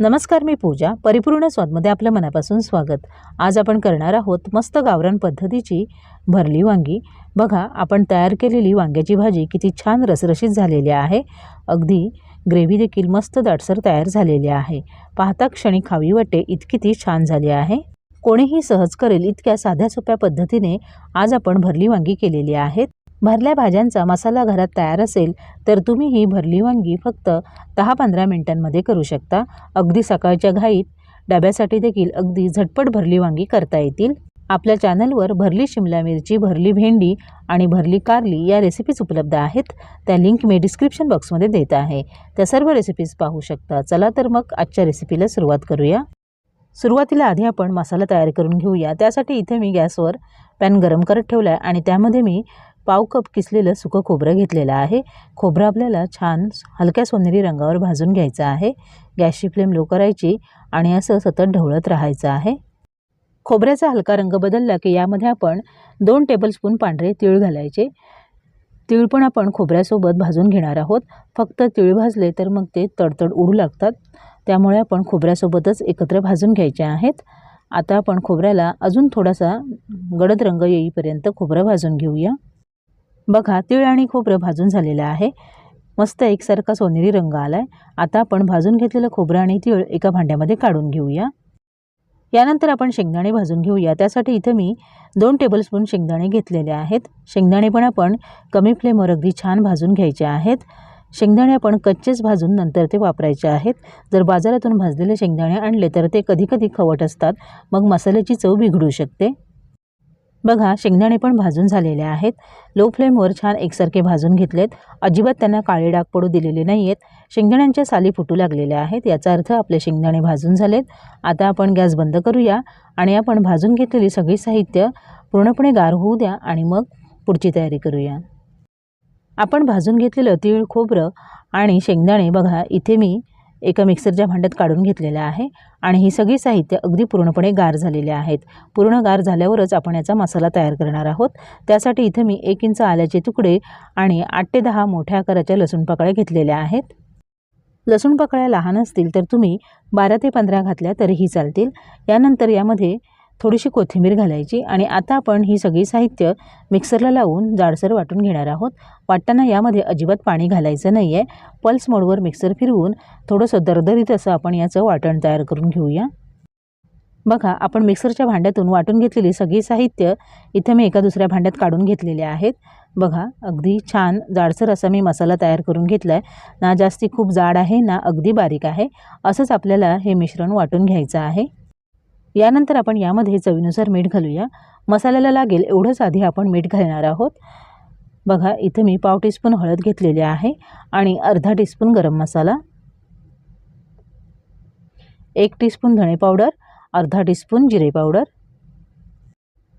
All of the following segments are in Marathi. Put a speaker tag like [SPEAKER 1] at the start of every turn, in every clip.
[SPEAKER 1] नमस्कार मी पूजा. परिपूर्ण स्वादमध्ये आपल्या मनापासून स्वागत. आज आपण करणार आहोत मस्त गावरान पद्धतीची भरली वांगी. बघा आपण तयार केलेली वांग्याची भाजी किती छान रसरशीत झालेली आहे. अगदी ग्रेव्ही देखील मस्त दाटसर तयार झालेली आहे. पाहता क्षणी खावी वाटे इतकी ती छान झाली आहे. कोणीही सहज करेल इतक्या साध्या सोप्या पद्धतीने आज आपण भरली वांगी केलेली आहेत. भरल्या भाज्यांचा मसाला घरात तयार असेल तर तुम्ही ही भरली वांगी फक्त दहा पंधरा मिनटांमध्ये करू शकता. अगदी सकाळच्या घाईत डब्यासाठी देखील अगदी झटपट भरली वांगी करता येतील. आपल्या चॅनलवर भरली शिमला मिरची भरली भेंडी आणि भरली कारली या रेसिपीज उपलब्ध आहेत. त्या लिंक मी डिस्क्रिप्शन बॉक्समध्ये देत आहे. त्या सर्व रेसिपीज पाहू शकता. चला तर मग आजच्या रेसिपीला सुरुवात करूया. सुरुवातीला आधी आपण मसाला तयार करून घेऊया. त्यासाठी इथे मी गॅसवर पॅन गरम करत ठेवला आहे आणि त्यामध्ये मी पाव कप किसलेलं सुकं खोबरं घेतलेलं आहे. खोबरं आपल्याला छान हलक्या सोनेरी रंगावर भाजून घ्यायचं आहे. गॅसची फ्लेम लो करायची आणि असं सतत ढवळत राहायचं आहे. खोबऱ्याचा हलका रंग बदलला की यामध्ये आपण दोन टेबलस्पून पांढरे तीळ घालायचे. तीळ पण आपण खोबऱ्यासोबत भाजून घेणार आहोत. फक्त तीळ भाजले तर मग ते तडतड उडू लागतात. त्यामुळे आपण खोबऱ्यासोबतच एकत्र भाजून घ्यायचे आहेत. आता आपण खोबऱ्याला अजून थोडासा गडद रंग येईपर्यंत खोबरं भाजून घेऊया. बघा तीळ आणि खोबरं भाजून झालेलं आहे. मस्त एकसारखा सोनेरी रंग आला आहे आता आपण भाजून घेतलेलं खोबरं आणि तीळ एका भांड्यामध्ये काढून घेऊया. यानंतर आपण शेंगदाणे भाजून घेऊया. त्यासाठी इथं मी दोन टेबलस्पून शेंगदाणे घेतलेले आहेत. शेंगदाणे पण आपण कमी फ्लेमवर अगदी छान भाजून घ्यायचे आहेत. शेंगदाणे आपण कच्चेच भाजून नंतर ते वापरायचे आहेत. जर बाजारातून भाजलेले शेंगदाणे आणले तर ते कधी कधी खवट असतात. मग मसाल्याची चव बिघडू शकते. बघा शेंगदाणे पण भाजून झालेले आहेत. लो फ्लेमवर छान एकसारखे भाजून घेतलेत. अजिबात त्यांना काळे डाग पडू दिलेले नाही आहेत शेंगदाण्यांच्या साली फुटू लागलेल्या आहेत. याचा अर्थ आपले शेंगदाणे भाजून झालेत. आता आपण गॅस बंद करूया आणि आपण भाजून घेतलेली सगळी साहित्य पूर्णपणे गार होऊ द्या आणि मग पुढची तयारी करूया. आपण भाजून घेतलेलं तीळ खोबरं आणि शेंगदाणे बघा इथे मी एका मिक्सरच्या भांड्यात काढून घेतलेलं आहे आणि ही सगळी साहित्य अगदी पूर्णपणे गार झालेले आहेत. पूर्ण गार झाल्यावरच आपण याचा मसाला तयार करणार आहोत. त्यासाठी इथं मी एक इंच आल्याचे तुकडे आणि आठ ते दहा मोठ्या आकाराच्या लसूण पाकळ्या घेतलेल्या आहेत. लसूण पाकळ्या लहान असतील तर तुम्ही बारा ते पंधरा घातल्या तरीही चालतील. यानंतर यामध्ये थोडीशी कोथिंबीर घालायची आणि आता आपण ही सगळी साहित्य मिक्सरला लावून जाडसर वाटून घेणार आहोत. वाटताना यामध्ये अजिबात पाणी घालायचं नाही आहे पल्स मोडवर मिक्सर फिरवून थोडंसं दरदरीत असं आपण याचं वाटण तयार करून घेऊया. बघा आपण मिक्सरच्या भांड्यातून वाटून घेतलेली सगळी साहित्य इथं मी एका दुसऱ्या भांड्यात काढून घेतलेले आहेत. बघा अगदी छान जाडसर असा मी मसाला तयार करून घेतला आहे ना जास्ती खूप जाड आहे ना अगदी बारीक आहे. असंच आपल्याला हे मिश्रण वाटून घ्यायचं आहे. यानंतर आपण यामध्ये चवीनुसार मीठ घालूया. मसाल्याला लागेल एवढंच आधी आपण मीठ घालणार आहोत. बघा इथे मी पाव टीस्पून हळद घेतलेली आहे आणि अर्धा टीस्पून गरम मसाला. एक टीस्पून धणे पावडर अर्धा टीस्पून जिरे पावडर.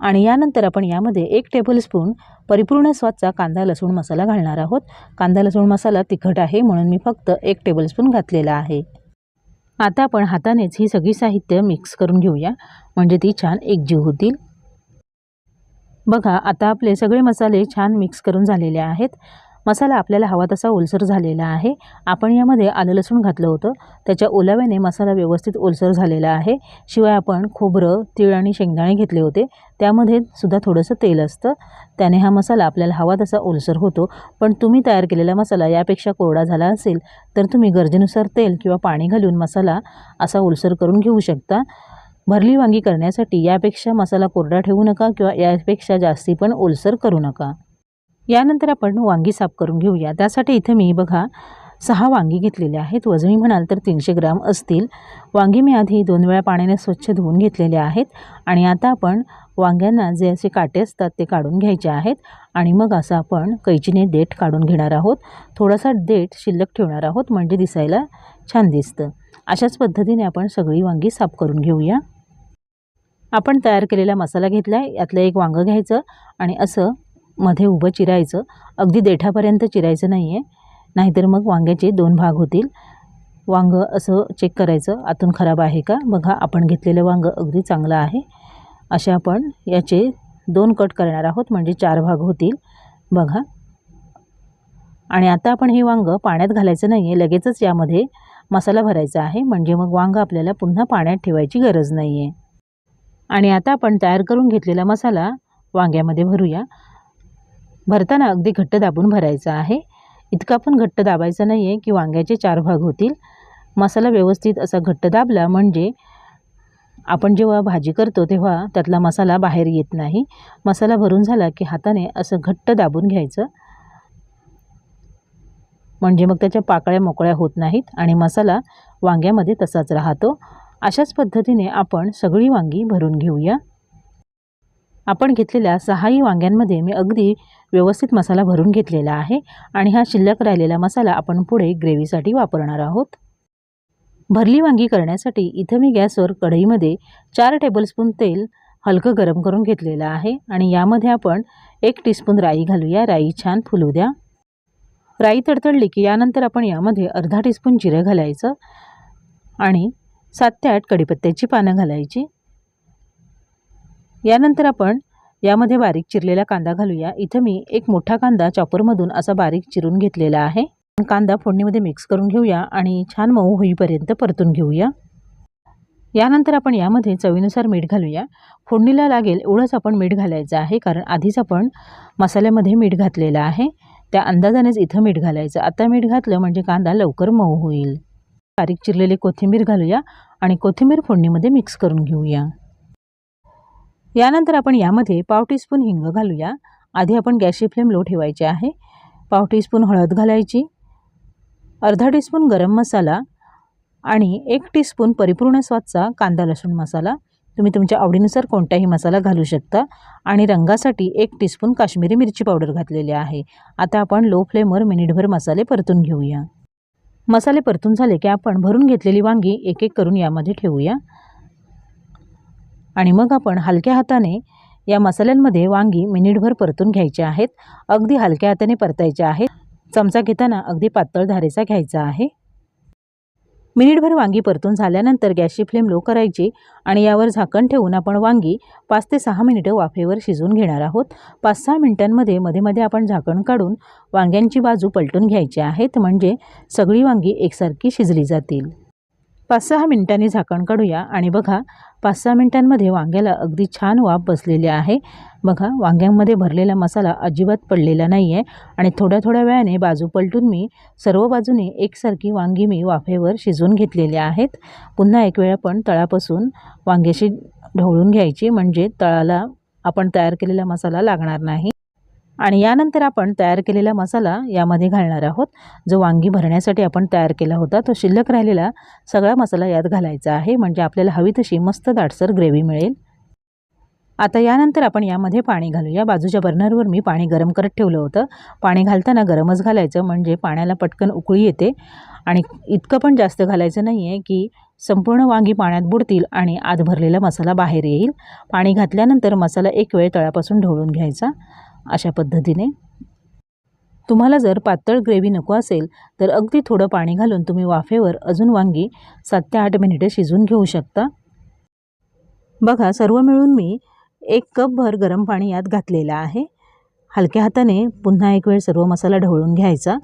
[SPEAKER 1] आणि यानंतर आपण यामध्ये एक टेबलस्पून परिपूर्ण स्वादचा कांदा लसूण मसाला घालणार आहोत. कांदा लसूण मसाला तिखट आहे म्हणून मी फक्त एक टेबलस्पून घातलेला आहे. आता आपण हातानेच ही सगळी साहित्य मिक्स करून घेऊया. म्हणजे ती छान एकजीव होतील. बघा आता आपले सगळे मसाले छान मिक्स करून झालेले आहेत. मसाला आपल्याला हवा तसा ओलसर झालेला आहे. आपण यामध्ये आलं लसूण घातलं होतं. त्याच्या ओलाव्याने मसाला व्यवस्थित ओलसर झालेला आहे. शिवाय आपण खोबरं तीळ आणि शेंगदाणे घेतले होते. त्यामध्ये सुद्धा थोडंसं तेल असतं. त्याने हा मसाला आपल्याला हवा तसा ओलसर होतो. पण तुम्ही तयार केलेला मसाला यापेक्षा कोरडा झाला असेल तर तुम्ही गरजेनुसार तेल किंवा पाणी घालून मसाला असा ओलसर करून घेऊ शकता. भरली वांगी करण्यासाठी यापेक्षा मसाला कोरडा ठेवू नका किंवा यापेक्षा जास्ती पण ओलसर करू नका. यानंतर आपण वांगी साफ करून घेऊया. त्यासाठी इथे मी बघा सहा वांगी घेतलेले आहेत. वजनी म्हणाल तर तीनशे ग्राम असतील. वांगी मी आधी दोन वेळा पाण्याने स्वच्छ धुवून घेतलेले आहेत. आणि आता आपण वांग्यांना जे असे काटे असतात ते काढून घ्यायचे आहेत. आणि मग असं आपण कैचीने देठ काढून घेणार आहोत. थोडासा देठ शिल्लक ठेवणार आहोत. म्हणजे दिसायला छान दिसतं. अशाच पद्धतीने आपण सगळी वांगी साफ करून घेऊया. आपण तयार केलेला मसाला घेतला आहे यातलं एक वांगं घ्यायचं. आणि असं मध्ये उभं चिरायचं. अगदी देठापर्यंत चिरायचं नाही आहे नाहीतर मग वांग्याचे दोन भाग होतील. वांगं असं चेक करायचं. आतून खराब आहे का? बघा आपण घेतलेलं वांगं अगदी चांगलं आहे. असे आपण याचे दोन कट करणार आहोत. म्हणजे चार भाग होतील. बघा. आणि आता आपण हे वांगं पाण्यात घालायचं नाही आहे लगेचच यामध्ये मसाला भरायचा आहे. म्हणजे मग वांगं आपल्याला पुन्हा पाण्यात ठेवायची गरज नाही आहे आणि आता आपण तयार करून घेतलेला मसाला वांग्यामध्ये भरूया. भरताना अगदी घट्ट दाबून भरायचा आहे. इतका पण घट्ट दाबायचा नाही आहे की वांग्याचे चार भाग होतील. मसाला व्यवस्थित असा घट्ट दाबला म्हणजे आपण जेव्हा भाजी करतो तेव्हा त्यातला मसाला बाहेर येत नाही. मसाला भरून झाला की हाताने असं घट्ट दाबून घ्यायचं. म्हणजे मग त्याच्या पाकळ्या मोकळ्या होत नाहीत आणि मसाला वांग्यामध्ये तसाच राहतो. अशाच पद्धतीने आपण सगळी वांगी भरून घेऊया. आपण घेतलेल्या सहाही वांग्यांमध्ये मी अगदी व्यवस्थित मसाला भरून घेतलेला आहे आणि हा शिल्लक राहिलेला मसाला आपण पुढे ग्रेव्हीसाठी वापरणार आहोत. भरली वांगी करण्यासाठी इथं मी गॅसवर कढईमध्ये चार टेबलस्पून तेल हलकं गरम करून घेतलेलं आहे आणि यामध्ये आपण एक टीस्पून राई घालूया. राई छान फुलू द्या. राई तडतडली की यानंतर आपण यामध्ये अर्धा टीस्पून जिरं घालायचं आणि सात ते आठ कढीपत्त्याची पानं घालायची. यानंतर आपण यामध्ये बारीक चिरलेला कांदा घालूया. इथं मी एक मोठा कांदा चॉपरमधून असा बारीक चिरून घेतलेला आहे. कांदा फोडणीमध्ये मिक्स करून घेऊया आणि छान मऊ होईपर्यंत परतून घेऊया. यानंतर आपण यामध्ये चवीनुसार मीठ घालूया. फोडणीला लागेल एवढंच आपण मीठ घालायचं आहे कारण आधीच आपण मसाल्यामध्ये मीठ घातलेलं आहे. त्या अंदाजानेच इथं मीठ घालायचं. आता मीठ घातलं म्हणजे कांदा लवकर मऊ होईल. बारीक चिरलेली कोथिंबीर घालूया आणि कोथिंबीर फोडणीमध्ये मिक्स करून घेऊया. यानंतर आपण यामध्ये पाव टीस्पून हिंग घालूया. आधी आपण गॅसची फ्लेम लो ठेवायची आहे. पाव टीस्पून हळद घालायची. अर्धा टीस्पून गरम मसाला आणि एक टीस्पून परिपूर्ण स्वादचा कांदा लसूण मसाला. तुम्ही तुमच्या आवडीनुसार कोणताही मसाला घालू शकता. आणि रंगासाठी एक टीस्पून काश्मीरी मिरची पावडर घातलेली आहे. आता आपण लो फ्लेमवर मिनिटभर मसाले परतून घेऊया. मसाले परतून झाले की आपण भरून घेतलेली वांगी एक एक करून यामध्ये ठेवूया. आणि मग आपण हलक्या हाताने या मसाल्यांमध्ये वांगी मिनिटभर परतून घ्यायचे आहेत. अगदी हलक्या हाताने परतायचे आहेत. चमचा घेताना अगदी पातळ धारेचा घ्यायचा आहे. मिनिटभर वांगी परतून झाल्यानंतर गॅसची फ्लेम लो करायची आणि यावर झाकण ठेवून आपण वांगी पाच ते सहा मिनिटं वाफेवर शिजवून घेणार आहोत. पाच सहा मिनिटांमध्ये मध्ये मध्ये आपण झाकण काढून वांग्यांची बाजू पलटून घ्यायची आहेत. म्हणजे सगळी वांगी एकसारखी शिजली जातील. पाच सहा मिनिटांनी झाकण काढूया आणि बघा पाच सहा मिनिटांमध्ये वांग्याला अगदी छान वाफ बसलेली आहे. बघा वांग्यांमध्ये भरलेला मसाला अजिबात पडलेला नाही आहे आणि थोड्या थोड्या वेळाने बाजू पलटून मी सर्व बाजूने एकसारखी वांगी मी वाफेवर शिजवून घेतलेली आहेत. पुन्हा एक वेळ आपण तळापासून वांग्याशी ढवळून घ्यायची म्हणजे तळाला आपण तयार केलेला मसाला लागणार नाही. आणि यानंतर आपण तयार केलेला मसाला यामध्ये घालणार आहोत. जो वांगी भरण्यासाठी आपण तयार केला होता तो शिल्लक राहिलेला सगळा मसाला यात घालायचा आहे. म्हणजे आपल्याला हवी तशी मस्त दाटसर ग्रेव्ही मिळेल. आता यानंतर आपण यामध्ये पाणी घालूया. बाजूच्या बर्नरवर मी पाणी गरम करत ठेवलं होतं. पाणी घालताना गरमच घालायचं म्हणजे पाण्याला पटकन उकळी येते. आणि इतकं पण जास्त घालायचं नाही आहे की संपूर्ण वांगी पाण्यात बुडतील आणि आत भरलेला मसाला बाहेर येईल. पाणी घातल्यानंतर मसाला एक वेळ तळापासून ढवळून घ्यायचा. अशा पद्धतीने. तुम्हाला जर पातळ ग्रेव्ही नको असेल तर अगदी थोडं पाणी घालून तुम्ही वाफेवर अजून वांगी सात ते आठ मिनिटे शिजवून घेऊ शकता. बघा सर्व मिळून मी एक कपभर गरम पाणी यात घातलेलं आहे. हलक्या हाताने पुन्हा एक वेळ सर्व मसाला ढवळून घ्यायचा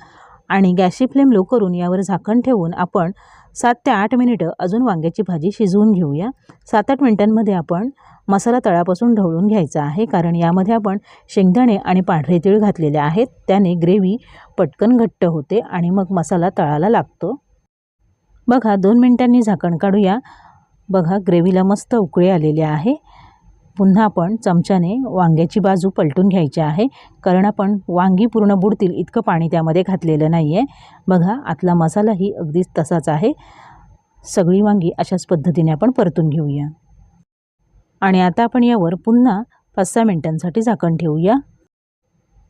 [SPEAKER 1] आणि गॅसची फ्लेम लो करून यावर झाकण ठेवून आपण सात ते आठ मिनिटं अजून वांग्याची भाजी शिजवून घेऊया. सात आठ मिनिटांमध्ये आपण मसाला तळापासून ढवळून घ्यायचा आहे. कारण यामध्ये आपण शेंगदाणे आणि पांढरे तीळ घातलेले आहेत. त्याने ग्रेव्ही पटकन घट्ट होते आणि मग मसाला तळाला लागतो. बघा दोन मिनिटांनी झाकण काढूया. बघा ग्रेव्हीला मस्त उकळी आलेली आहे. पुन्हा आपण चमच्याने वांग्याची बाजू पलटून घ्यायची आहे. कारण आपण वांगी पूर्ण बुडतील इतकं पाणी त्यामध्ये घातलेलं नाही आहे बघा आतला मसालाही अगदीच तसाच आहे. सगळी वांगी अशाच पद्धतीने आपण परतून घेऊया. आणि आता आपण यावर पुन्हा पाच सहा मिनटांसाठी झाकण ठेवूया.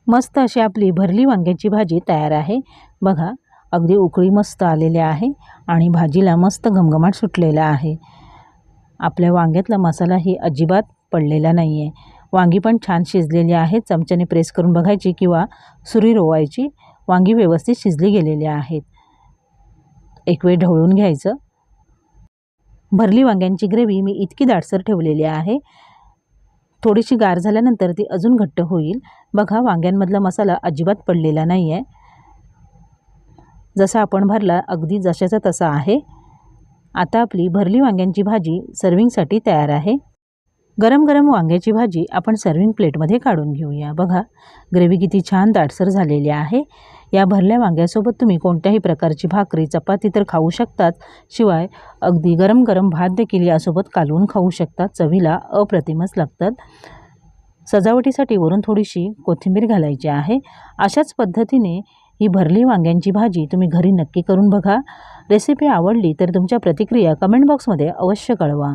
[SPEAKER 1] मस्त अशी आपली भरली वांग्याची भाजी तयार आहे. बघा अगदी उकळी मस्त आलेल्या आहे आणि भाजीला मस्त घमघमाट सुटलेला आहे. आपल्या वांग्यातला मसालाही अजिबात पडलेला नाही आहे वांगी पण छान शिजलेली आहेत चमच्याने प्रेस करून बघायची किंवा सुरी रोवायची. वांगी व्यवस्थित शिजली गेलेली आहेत. एक वेळ ढवळून घ्यायचं. भरली वांग्यांची ग्रेव्ही मी इतकी दाटसर ठेवलेली आहे. थोडीशी गार झाल्यानंतर ती अजून घट्ट होईल. बघा वांग्यांमधला मसाला अजिबात पडलेला नाही आहे जसा आपण भरला अगदी जशाचा तसा आहे. आता आपली भरली वांग्यांची भाजी सर्विंगसाठी तयार आहे. गरम गरम वांग्याची भाजी आपण सर्विंग प्लेटमध्ये काढून घेऊया. बघा ग्रेव्ही किती छान दाटसर झालेली आहे. या भरल्या वांग्यासोबत तुम्ही कोणत्याही प्रकारची भाकरी चपाती तर खाऊ शकतात. शिवाय अगदी गरम गरम भात देखील यासोबत कालवून खाऊ शकतात. चवीला अप्रतिमच लागतात. सजावटीसाठी वरून थोडीशी कोथिंबीर घालायची आहे. अशाच पद्धतीने ही भरली वांग्यांची भाजी तुम्ही घरी नक्की करून बघा. रेसिपी आवडली तर तुमच्या प्रतिक्रिया कमेंट बॉक्समध्ये अवश्य कळवा.